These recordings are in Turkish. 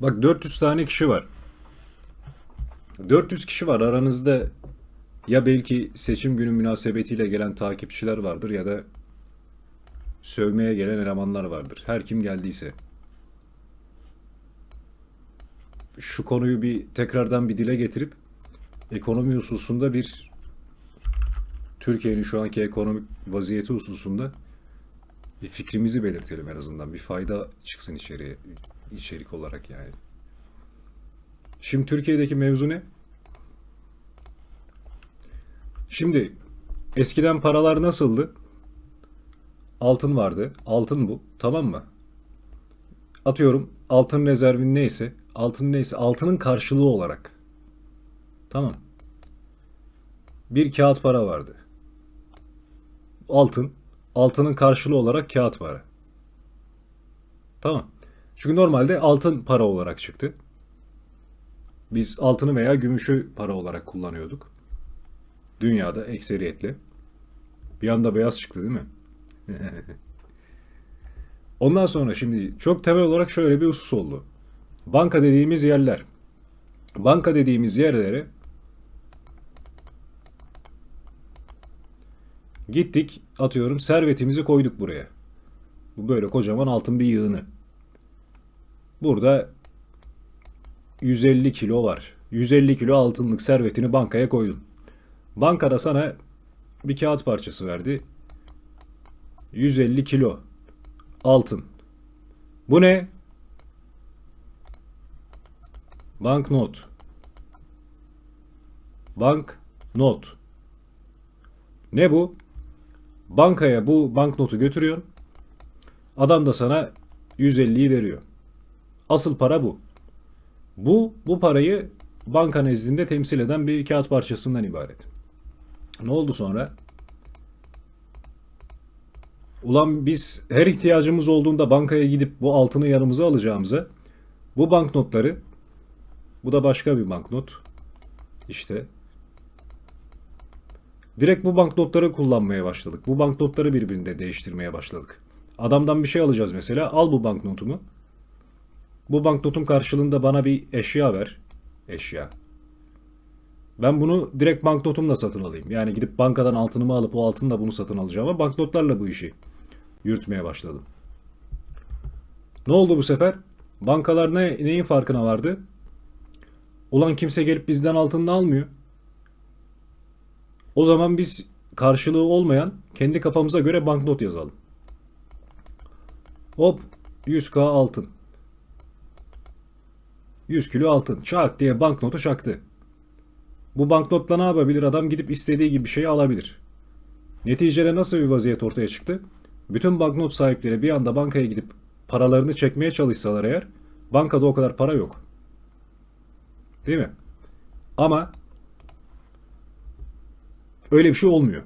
Bak 400 tane kişi var. 400 kişi var aranızda ya belki seçim günü münasebetiyle gelen takipçiler vardır ya da sövmeye gelen elemanlar vardır. Her kim geldiyse. Şu konuyu bir tekrardan bir dile getirip ekonomi hususunda bir Türkiye'nin şu anki ekonomik vaziyeti hususunda bir fikrimizi belirtelim en azından. Bir fayda çıksın içeriye, içerik olarak yani. Şimdi Türkiye'deki mevzu ne? Şimdi eskiden paralar nasıldı? Altın vardı. Altın bu. Tamam mı? Atıyorum altın rezervin neyse, altın neyse, altının karşılığı olarak. Tamam. Bir kağıt para vardı. Altın, altının karşılığı olarak kağıt para. Tamam. Çünkü normalde altın para olarak çıktı. Biz altını veya gümüşü para olarak kullanıyorduk. Dünyada ekseriyetle. Bir anda beyaz çıktı değil mi? Ondan sonra şimdi çok temel olarak şöyle bir husus oldu. Banka dediğimiz yerler. Banka dediğimiz yerlere gittik atıyorum servetimizi koyduk buraya. Bu böyle kocaman altın bir yığını. Burada 150 kilo var. 150 kilo altınlık servetini bankaya koydun. Bankada sana bir kağıt parçası verdi. 150 kilo altın. Bu ne? Banknot. Bank not. Ne bu? Bankaya bu banknotu götürüyorsun. Adam da sana 150'yi veriyor. Asıl para bu. Bu bu parayı banka nezdinde temsil eden bir kağıt parçasından ibaret. Ne oldu sonra? Ulan biz her ihtiyacımız olduğunda bankaya gidip bu altını yanımıza alacağımıza bu banknotları bu da başka bir banknot. İşte direkt bu banknotları kullanmaya başladık. Bu banknotları birbirinde değiştirmeye başladık. Adamdan bir şey alacağız mesela. Al bu banknotumu. Bu banknotun karşılığında bana bir eşya ver. Eşya. Ben bunu direkt banknotumla satın alayım. Yani gidip bankadan altınımı alıp o altınla bunu satın alacağım ama banknotlarla bu işi yürütmeye başladım. Ne oldu bu sefer? Bankalar ne, neyin farkına vardı? Ulan kimse gelip bizden altınını almıyor. O zaman biz karşılığı olmayan kendi kafamıza göre banknot yazalım. Hop 100k altın. 100 kilo altın. Çak diye banknotu çaktı. Bu banknotla ne yapabilir? Adam gidip istediği gibi bir şeyi alabilir. Neticede nasıl bir vaziyet ortaya çıktı? Bütün banknot sahipleri bir anda bankaya gidip paralarını çekmeye çalışsalar eğer bankada o kadar para yok. Değil mi? Ama öyle bir şey olmuyor.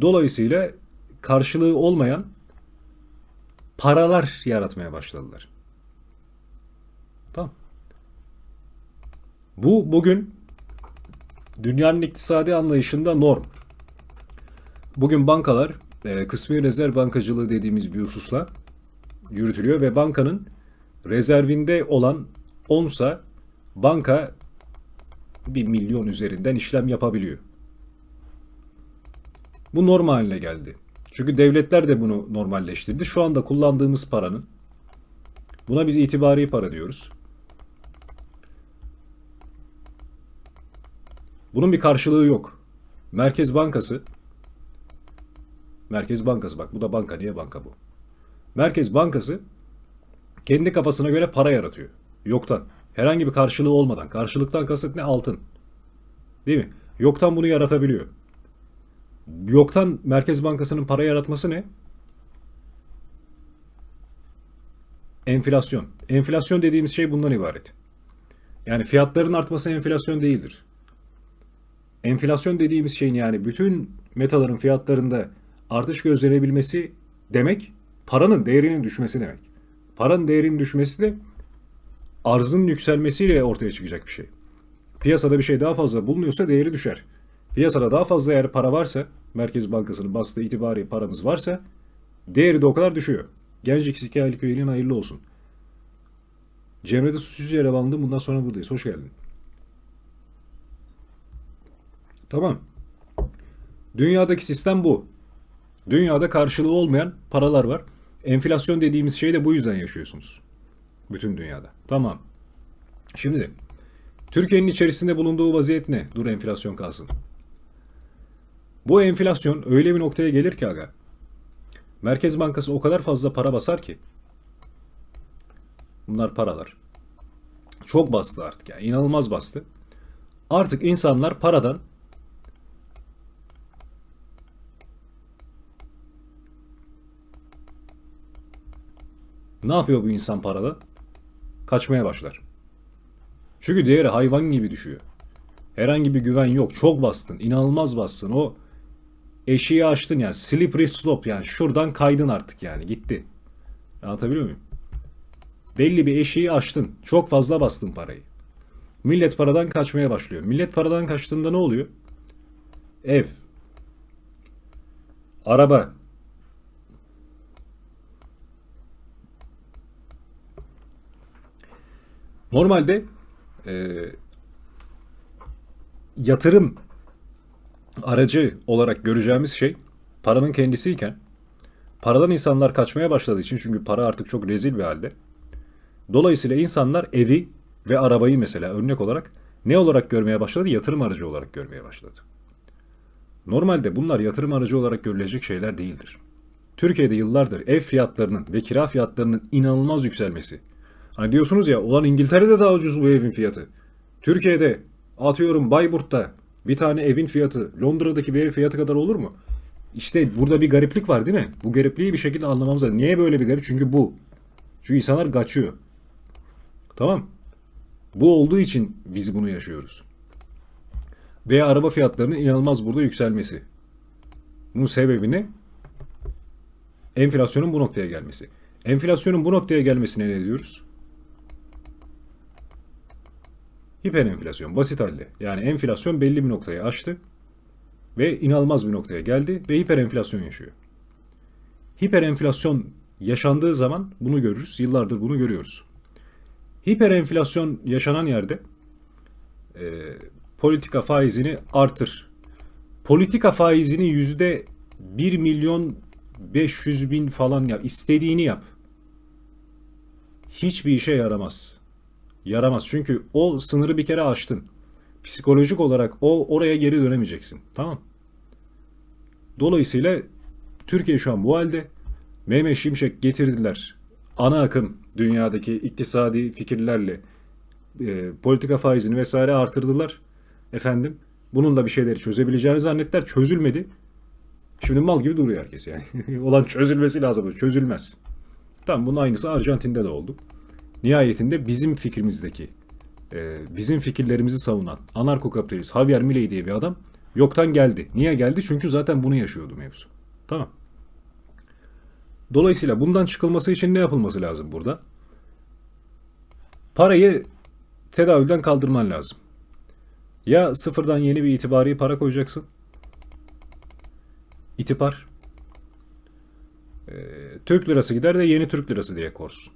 Dolayısıyla karşılığı olmayan paralar yaratmaya başladılar. Tamam. Bu bugün dünyanın iktisadi anlayışında norm. Bugün bankalar e, kısmi rezerv bankacılığı dediğimiz bir hususla yürütülüyor ve bankanın rezervinde olan onsa banka bir milyon üzerinden işlem yapabiliyor. Bu normal haline geldi. Çünkü devletler de bunu normalleştirdi. Şu anda kullandığımız paranın buna biz itibari para diyoruz. Bunun bir karşılığı yok. Merkez Bankası Merkez Bankası bak bu da banka niye banka bu? Merkez Bankası kendi kafasına göre para yaratıyor. Yoktan. Herhangi bir karşılığı olmadan. Karşılıktan kasıt ne? Altın. Değil mi? Yoktan bunu yaratabiliyor. Yoktan Merkez Bankası'nın para yaratması ne? Enflasyon. Enflasyon dediğimiz şey bundan ibaret. Yani fiyatların artması enflasyon değildir. Enflasyon dediğimiz şeyin yani bütün metaların fiyatlarında artış gözlenebilmesi demek paranın değerinin düşmesi demek. Paranın değerinin düşmesi de arzın yükselmesiyle ortaya çıkacak bir şey. Piyasada bir şey daha fazla bulunuyorsa değeri düşer. Piyasada daha fazla eğer para varsa, Merkez Bankası'nın bastığı itibari paramız varsa değeri de o kadar düşüyor. Genç X2 aylık üyeliğin hayırlı olsun. Cemre'de suçluca ele alındı. Bundan sonra buradayız. Hoş geldin. Tamam. Dünyadaki sistem bu. Dünyada karşılığı olmayan paralar var. Enflasyon dediğimiz şeyi de bu yüzden yaşıyorsunuz. Bütün dünyada. Tamam. Şimdi Türkiye'nin içerisinde bulunduğu vaziyet ne? Dur enflasyon kalsın. Bu enflasyon öyle bir noktaya gelir ki aga. Merkez Bankası o kadar fazla para basar ki. Bunlar paralar. Çok bastı artık yani inanılmaz bastı. Artık insanlar paradan Ne yapıyor bu insan parada? Kaçmaya başlar. Çünkü değeri hayvan gibi düşüyor. Herhangi bir güven yok. Çok bastın. inanılmaz bastın. O eşiği açtın yani. Slippery slope yani. Şuradan kaydın artık yani. Gitti. Anlatabiliyor muyum? Belli bir eşiği açtın. Çok fazla bastın parayı. Millet paradan kaçmaya başlıyor. Millet paradan kaçtığında ne oluyor? Ev. Araba. Normalde e, yatırım aracı olarak göreceğimiz şey paranın kendisiyken paradan insanlar kaçmaya başladığı için çünkü para artık çok rezil bir halde. Dolayısıyla insanlar evi ve arabayı mesela örnek olarak ne olarak görmeye başladı? Yatırım aracı olarak görmeye başladı. Normalde bunlar yatırım aracı olarak görülecek şeyler değildir. Türkiye'de yıllardır ev fiyatlarının ve kira fiyatlarının inanılmaz yükselmesi. Hani diyorsunuz ya ulan İngiltere'de daha ucuz bu evin fiyatı. Türkiye'de atıyorum Bayburt'ta bir tane evin fiyatı Londra'daki bir ev fiyatı kadar olur mu? İşte burada bir gariplik var değil mi? Bu garipliği bir şekilde anlamamız lazım. Niye böyle bir garip? Çünkü bu. Çünkü insanlar kaçıyor. Tamam. Bu olduğu için biz bunu yaşıyoruz. Ve araba fiyatlarının inanılmaz burada yükselmesi. Bunun sebebi ne? Enflasyonun bu noktaya gelmesi. Enflasyonun bu noktaya gelmesine ne diyoruz? Hiperenflasyon basit halde. Yani enflasyon belli bir noktayı aştı ve inanılmaz bir noktaya geldi ve hiperenflasyon yaşıyor. Hiperenflasyon yaşandığı zaman bunu görürüz. Yıllardır bunu görüyoruz. Hiperenflasyon yaşanan yerde e, politika faizini artır. Politika faizini yüzde 1 milyon 500 bin falan yap. İstediğini yap. Hiçbir işe yaramaz. Yaramaz. Çünkü o sınırı bir kere aştın. Psikolojik olarak o oraya geri dönemeyeceksin. Tamam. Dolayısıyla Türkiye şu an bu halde. Mehmet Şimşek getirdiler. Ana akım dünyadaki iktisadi fikirlerle e, politika faizini vesaire artırdılar. Efendim bunun da bir şeyleri çözebileceğini zannettiler. Çözülmedi. Şimdi mal gibi duruyor herkes yani. Olan çözülmesi lazım. Çözülmez. Tamam bunun aynısı Arjantin'de de oldu. Nihayetinde bizim fikrimizdeki, e, bizim fikirlerimizi savunan anarko-kapitalist Javier Milei diye bir adam yoktan geldi. Niye geldi? Çünkü zaten bunu yaşıyordu mevzu. Tamam. Dolayısıyla bundan çıkılması için ne yapılması lazım burada? Parayı tedavülden kaldırman lazım. Ya sıfırdan yeni bir itibari para koyacaksın. İtipar. Ee, Türk lirası gider de yeni Türk lirası diye korsun.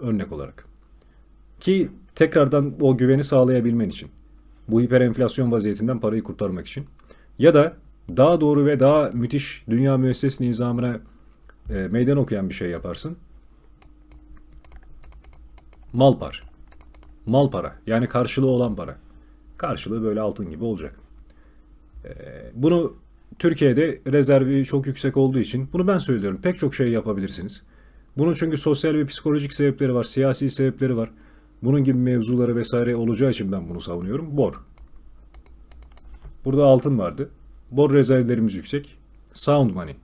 Örnek olarak. Ki tekrardan o güveni sağlayabilmen için. Bu hiperenflasyon vaziyetinden parayı kurtarmak için. Ya da daha doğru ve daha müthiş dünya müesses nizamına e, meydan okuyan bir şey yaparsın. Mal par. Mal para. Yani karşılığı olan para. Karşılığı böyle altın gibi olacak. E, bunu Türkiye'de rezervi çok yüksek olduğu için bunu ben söylüyorum. Pek çok şey yapabilirsiniz. Bunun çünkü sosyal ve psikolojik sebepleri var, siyasi sebepleri var. Bunun gibi mevzuları vesaire olacağı için ben bunu savunuyorum. Bor. Burada altın vardı. Bor rezervlerimiz yüksek. Sound money.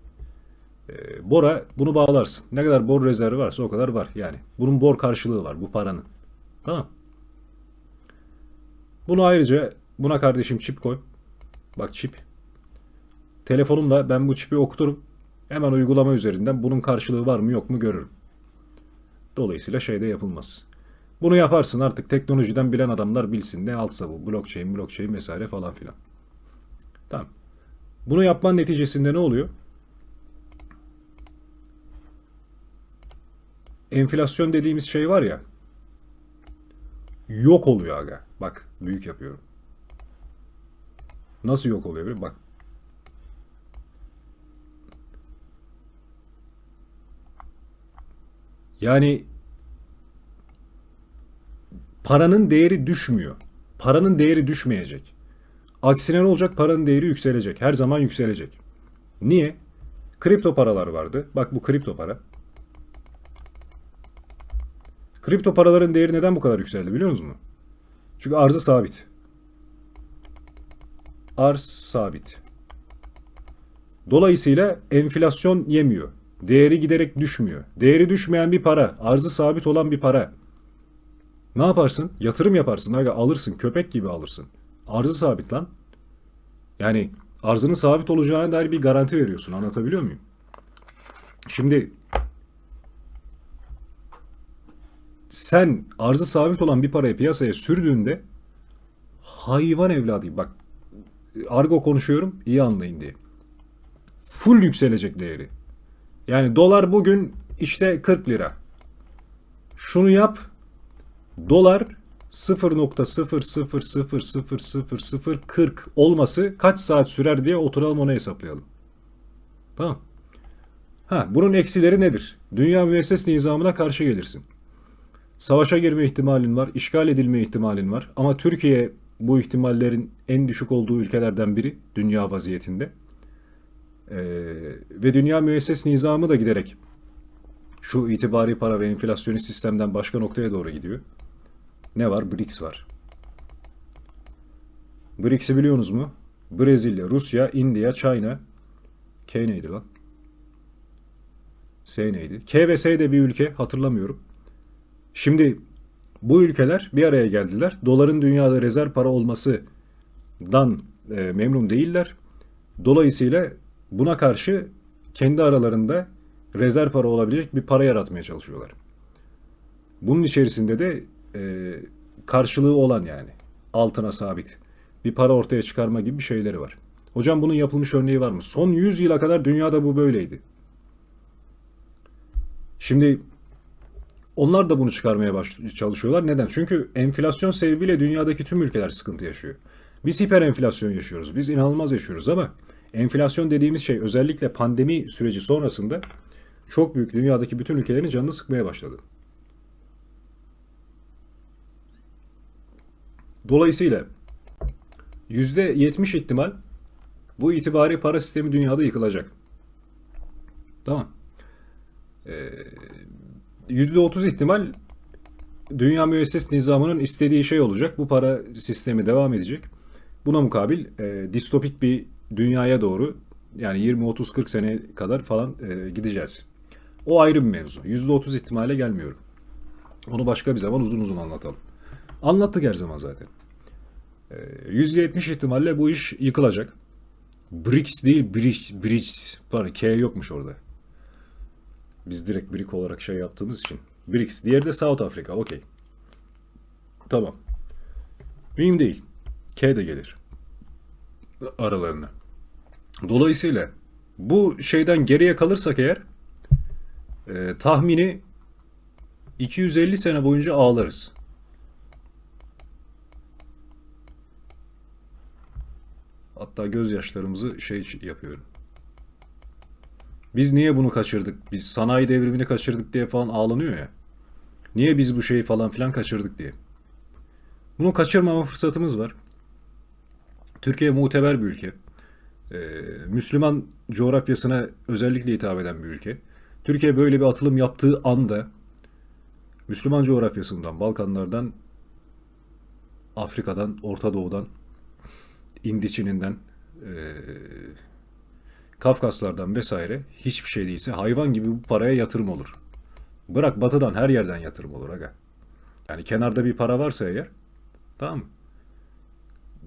Ee, bora bunu bağlarsın. Ne kadar bor rezervi varsa o kadar var yani. Bunun bor karşılığı var bu paranın. Tamam. Bunu ayrıca buna kardeşim çip koy. Bak çip. Telefonumla ben bu çipi okuturum. Hemen uygulama üzerinden bunun karşılığı var mı yok mu görürüm. Dolayısıyla şeyde yapılmaz. Bunu yaparsın artık teknolojiden bilen adamlar bilsin. Ne altsa bu blockchain, blockchain vesaire falan filan. Tamam. Bunu yapman neticesinde ne oluyor? Enflasyon dediğimiz şey var ya. yok oluyor aga. Bak büyük yapıyorum. Nasıl yok oluyor? Bak. Yani paranın değeri düşmüyor. Paranın değeri düşmeyecek. Aksine ne olacak? Paranın değeri yükselecek. Her zaman yükselecek. Niye? Kripto paralar vardı. Bak bu kripto para. Kripto paraların değeri neden bu kadar yükseldi biliyor musunuz? Çünkü arzı sabit. Arz sabit. Dolayısıyla enflasyon yemiyor. Değeri giderek düşmüyor. Değeri düşmeyen bir para, arzı sabit olan bir para. Ne yaparsın? Yatırım yaparsın. Aga, alırsın. Köpek gibi alırsın. Arzı sabit lan. Yani arzının sabit olacağına dair bir garanti veriyorsun. Anlatabiliyor muyum? Şimdi sen arzı sabit olan bir parayı piyasaya sürdüğünde hayvan evladı bak argo konuşuyorum iyi anlayın diye. Full yükselecek değeri. Yani dolar bugün işte 40 lira. Şunu yap. Dolar 0.0000040 olması kaç saat sürer diye oturalım onu hesaplayalım. Tamam. Ha, bunun eksileri nedir? Dünya müesses nizamına karşı gelirsin. Savaşa girme ihtimalin var, işgal edilme ihtimalin var. Ama Türkiye bu ihtimallerin en düşük olduğu ülkelerden biri dünya vaziyetinde. Ee, ve dünya müesses nizamı da giderek şu itibari para ve enflasyonist sistemden başka noktaya doğru gidiyor. Ne var? BRICS var. BRICS'i biliyorsunuz mu? Brezilya, Rusya, India, China. K neydi lan? S neydi? K ve S de bir ülke hatırlamıyorum. Şimdi bu ülkeler bir araya geldiler. Doların dünyada rezerv para olmasından e, memnun değiller. Dolayısıyla buna karşı kendi aralarında rezerv para olabilecek bir para yaratmaya çalışıyorlar. Bunun içerisinde de e, karşılığı olan yani altına sabit bir para ortaya çıkarma gibi bir şeyleri var. Hocam bunun yapılmış örneği var mı? Son 100 yıla kadar dünyada bu böyleydi. Şimdi onlar da bunu çıkarmaya çalışıyorlar. Neden? Çünkü enflasyon sebebiyle dünyadaki tüm ülkeler sıkıntı yaşıyor. Biz hiper enflasyon yaşıyoruz. Biz inanılmaz yaşıyoruz ama enflasyon dediğimiz şey özellikle pandemi süreci sonrasında çok büyük dünyadaki bütün ülkelerin canını sıkmaya başladı. Dolayısıyla %70 ihtimal bu itibari para sistemi dünyada yıkılacak. Tamam. Ee, %30 ihtimal dünya müesses nizamının istediği şey olacak. Bu para sistemi devam edecek. Buna mukabil e, distopik bir dünyaya doğru yani 20-30-40 sene kadar falan e, gideceğiz. O ayrı bir mevzu. %30 ihtimale gelmiyorum. Onu başka bir zaman uzun uzun anlatalım. Anlattık her zaman zaten. E, %70 ihtimalle bu iş yıkılacak. BRICS değil, Bridge, BRICS. Pardon, K yokmuş orada. Biz direkt BRIC olarak şey yaptığımız için. BRICS. Diğeri de South Africa. Okey. Tamam. Mühim değil. K de gelir. Aralarına. Dolayısıyla bu şeyden geriye kalırsak eğer e, tahmini 250 sene boyunca ağlarız. Hatta gözyaşlarımızı şey yapıyorum. Biz niye bunu kaçırdık? Biz sanayi devrimini kaçırdık diye falan ağlanıyor ya. Niye biz bu şeyi falan filan kaçırdık diye. Bunu kaçırmama fırsatımız var. Türkiye muteber bir ülke. Ee, Müslüman coğrafyasına özellikle hitap eden bir ülke. Türkiye böyle bir atılım yaptığı anda Müslüman coğrafyasından, Balkanlardan, Afrika'dan, Orta Doğu'dan, İndiçininden, ee, Kafkaslardan vesaire hiçbir şey değilse hayvan gibi bu paraya yatırım olur. Bırak batıdan her yerden yatırım olur aga. Yani kenarda bir para varsa eğer tamam mı?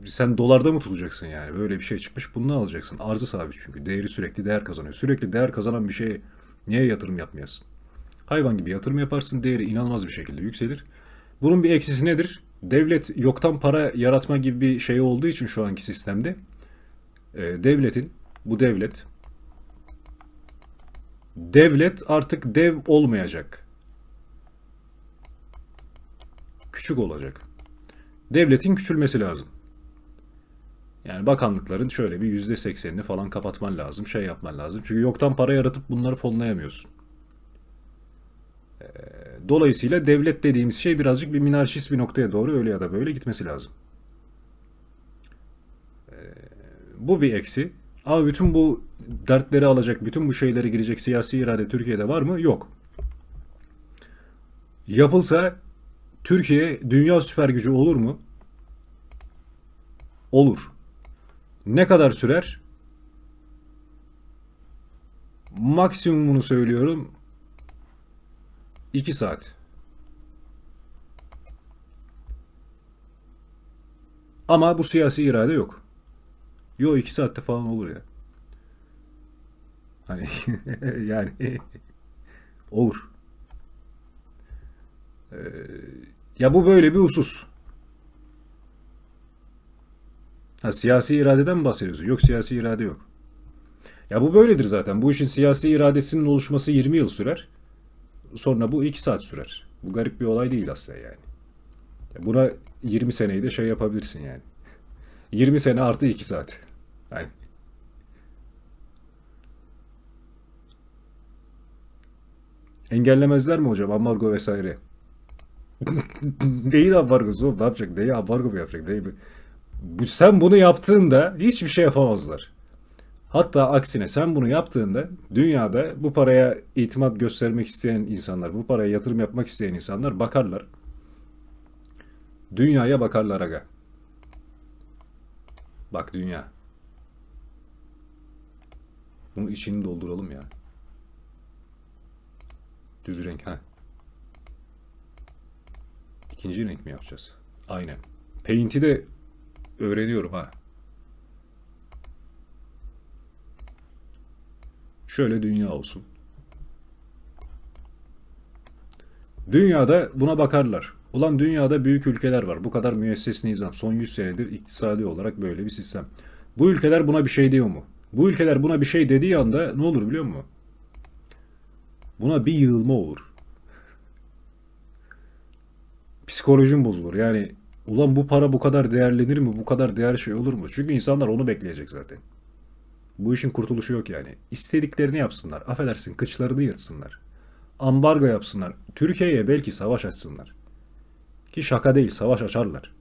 Sen dolarda mı tutacaksın yani? Böyle bir şey çıkmış bunu alacaksın? Arzı sabit çünkü. Değeri sürekli değer kazanıyor. Sürekli değer kazanan bir şeye niye yatırım yapmayasın? Hayvan gibi yatırım yaparsın. Değeri inanılmaz bir şekilde yükselir. Bunun bir eksisi nedir? Devlet yoktan para yaratma gibi bir şey olduğu için şu anki sistemde e, devletin bu devlet devlet artık dev olmayacak. Küçük olacak. devletin küçülmesi lazım. Yani bakanlıkların şöyle bir yüzde seksenini falan kapatman lazım, şey yapman lazım. Çünkü yoktan para yaratıp bunları fonlayamıyorsun. Ee, Dolayısıyla devlet dediğimiz şey birazcık bir minarşist bir noktaya doğru öyle ya da böyle gitmesi lazım. Ee, Bu bir eksi. Ama bütün bu dertleri alacak, bütün bu şeylere girecek siyasi irade Türkiye'de var mı? Yok. Yapılsa Türkiye dünya süper gücü olur mu? Olur. Ne kadar sürer? Maksimumunu söylüyorum. 2 saat. Ama bu siyasi irade yok. Yo 2 saatte falan olur ya. Hani yani olur. Ee, ya bu böyle bir husus. Ha, siyasi iradeden mi bahsediyorsun? Yok siyasi irade yok. Ya bu böyledir zaten. Bu işin siyasi iradesinin oluşması 20 yıl sürer. Sonra bu 2 saat sürer. Bu garip bir olay değil aslında yani. Ya Buna 20 seneyi de şey yapabilirsin yani. 20 sene artı 2 saat. Yani. Engellemezler mi hocam ambargo vesaire? Neyin ambargosu oğlum? Ne yapacak? Neyi ambargo mu yapacak? Neyi mi? Sen bunu yaptığında hiçbir şey yapamazlar. Hatta aksine sen bunu yaptığında dünyada bu paraya itimat göstermek isteyen insanlar, bu paraya yatırım yapmak isteyen insanlar bakarlar. Dünyaya bakarlar aga. Bak dünya. Bunun içini dolduralım ya. Düz renk ha. İkinci renk mi yapacağız? Aynen. Paint'i de öğreniyorum ha. Şöyle dünya olsun. Dünyada buna bakarlar. Ulan dünyada büyük ülkeler var. Bu kadar müesses nizam. Son 100 senedir iktisadi olarak böyle bir sistem. Bu ülkeler buna bir şey diyor mu? Bu ülkeler buna bir şey dediği anda ne olur biliyor musun? Buna bir yığılma olur. Psikolojin bozulur. Yani ulan bu para bu kadar değerlenir mi? Bu kadar değer şey olur mu? Çünkü insanlar onu bekleyecek zaten. Bu işin kurtuluşu yok yani. İstediklerini yapsınlar. Affedersin kıçlarını yırtsınlar. Ambargo yapsınlar. Türkiye'ye belki savaş açsınlar. Ki şaka değil savaş açarlar.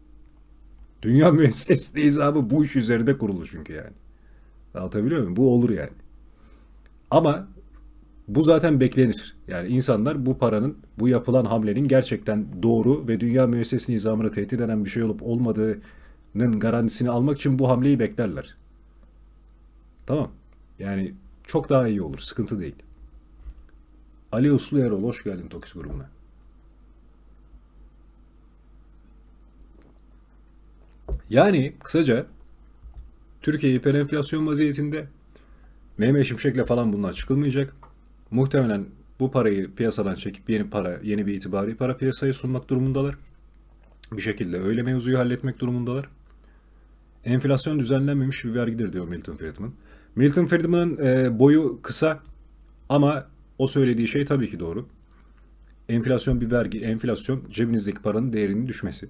Dünya müesses nizamı bu iş üzerinde kurulu çünkü yani. Anlatabiliyor muyum? Bu olur yani. Ama bu zaten beklenir. Yani insanlar bu paranın, bu yapılan hamlenin gerçekten doğru ve dünya müesses nizamını tehdit eden bir şey olup olmadığının garantisini almak için bu hamleyi beklerler. Tamam. Yani çok daha iyi olur. Sıkıntı değil. Ali Uslu Erol hoş geldin Tokis grubuna. Yani kısaca Türkiye hiperenflasyon vaziyetinde Mehmet Şimşek'le falan bunlar çıkılmayacak. Muhtemelen bu parayı piyasadan çekip yeni para, yeni bir itibari para piyasaya sunmak durumundalar. Bir şekilde öyle mevzuyu halletmek durumundalar. Enflasyon düzenlenmemiş bir vergidir diyor Milton Friedman. Milton Friedman'ın e, boyu kısa ama o söylediği şey tabii ki doğru. Enflasyon bir vergi, enflasyon cebinizdeki paranın değerinin düşmesi.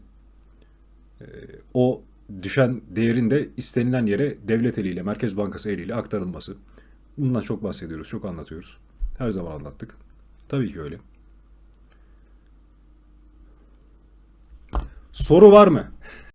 E, o düşen değerin de istenilen yere devlet eliyle, Merkez Bankası eliyle aktarılması. Bundan çok bahsediyoruz, çok anlatıyoruz. Her zaman anlattık. Tabii ki öyle. Soru var mı?